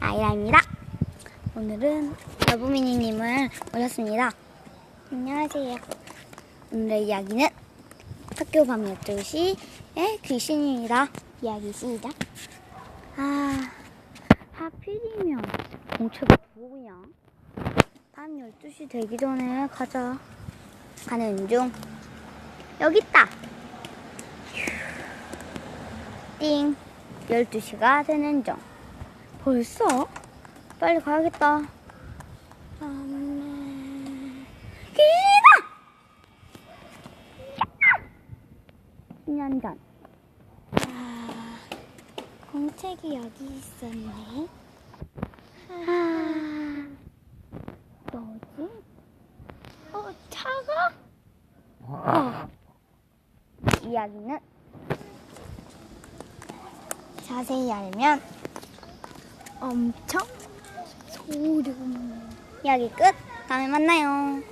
아이라입니다. 오늘은 여부미니님을 모셨습니다. 안녕하세요. 오늘의 이야기는 학교 밤 12시의 귀신입니다. 이야기 시작. 아, 하필이면 공책이 누구냐? 밤 12시 되기 전에 가자. 가는 중. 여기 있다. 띵. 12시가 되는 중. 벌써? 빨리 가야겠다. 기다! 10년 전. 아, 공책이 여기 있었네. 아, 뭐지? 어, 차가? 어. 이야기는 자세히 알면 엄청 소름. 이야기 끝. 다음에 만나요.